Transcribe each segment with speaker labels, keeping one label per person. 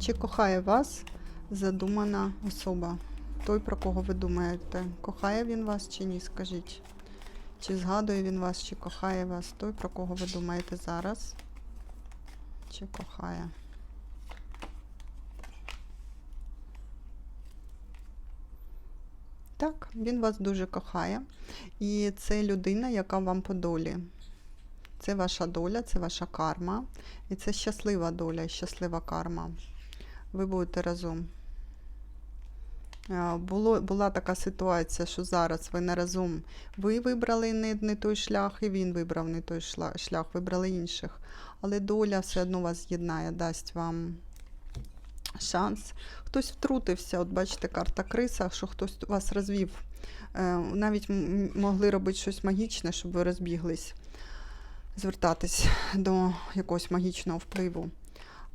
Speaker 1: Чи кохає вас задумана особа? Той, про кого ви думаєте, кохає він вас чи ні? Скажіть. Чи згадує він вас, чи кохає вас? Той, про кого ви думаєте зараз? Чи кохає? Так, він вас дуже кохає. І це людина, яка вам по долі. Це ваша доля, це ваша карма. І це щаслива доля, щаслива карма. Ви будете разом. Було, була така ситуація, що зараз ви не разом. Ви вибрали не, не той шлях, і він вибрав не той шлях, вибрали інших. Але доля все одно вас з'єднає, дасть вам шанс. Хтось втрутився, от бачите, карта криса, що хтось вас розвів. Е, Навіть могли робити щось магічне, щоб ви розбіглись, звертатись до якогось магічного впливу.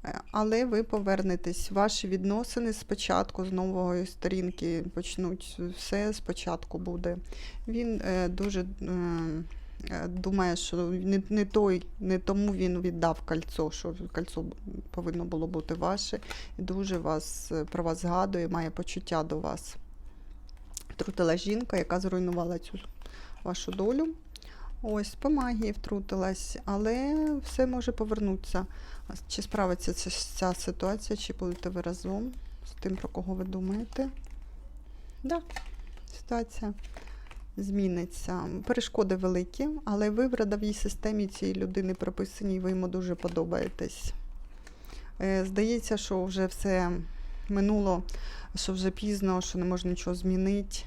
Speaker 1: Е, Але ви повернетесь. Ваші відносини спочатку з нової сторінки почнуть. Все спочатку буде. Він е, дуже е, думає, що не, не той, не тому він віддав кольцо, що кольцо повинно було бути ваше. І дуже вас про вас згадує, має почуття до вас. Втрутила жінка, яка зруйнувала цю вашу долю. Ось, по магії втрутилась, але все може повернутися. Чи справиться ця, ця ситуація, чи будете ви разом з тим, про кого ви думаєте? Да, ситуація зміниться. Перешкоди великі, але ви в родовій системі цієї людини прописані, і ви йому дуже подобаєтесь. Е, Здається, що вже все минуло, що вже пізно, що не можна нічого змінити.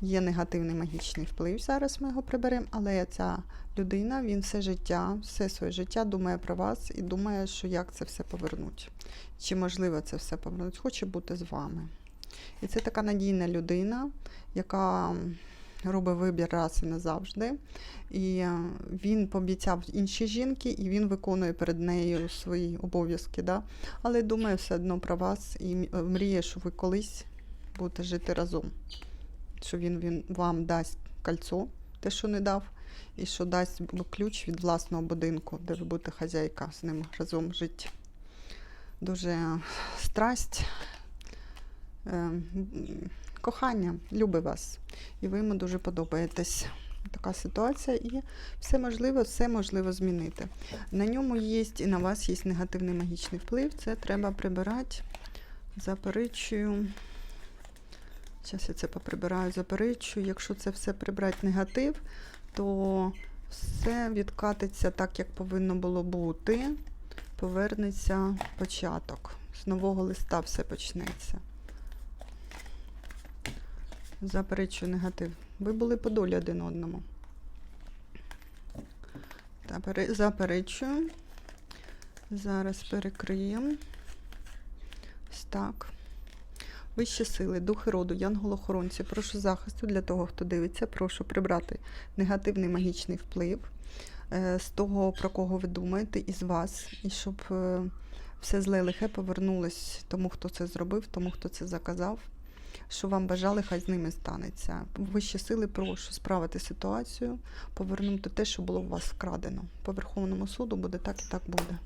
Speaker 1: Є негативний магічний вплив. Зараз ми його приберемо, але ця людина, він все життя, все своє життя думає про вас і думає, що як це все повернуть. Чи можливо це все повернуть, хоче бути з вами. І це така надійна людина, яка робить вибір раз і назавжди. І е, він пообіцяв іншій жінки, і він виконує перед нею свої обов'язки. Да? Але думає все одно про вас і е, мріє, що ви колись будете жити разом. Що він, він вам дасть кольцо, те, що не дав, і що дасть ключ від власного будинку, де ви будете хазяйка з ним разом жити. Дуже страсть, е, кохання, любить вас. І ви йому дуже подобаєтесь. Така ситуація, і все можливо, все можливо змінити. На ньому є і на вас є негативний магічний вплив. Це треба прибирати. Заперечую. Зараз я це поприбираю, заперечую. Якщо це все прибрати негатив, то все відкатиться так, як повинно було бути. Повернеться початок. З нового листа все почнеться. Заперечую негатив. Ви були по долі один одному. Заперечую. Зараз перекриємо. Так. Вищі сили, духи роду, янголохоронці, прошу захисту для того, хто дивиться, прошу прибрати негативний магічний вплив е, з того, про кого ви думаєте, із вас, і щоб е, все зле лихе повернулось тому, хто це зробив, тому, хто це заказав. Що вам бажали, хай з ними станеться. Вищі сили, прошу справити ситуацію, повернути те, що було у вас вкрадено. По Верховному суду буде так і так буде.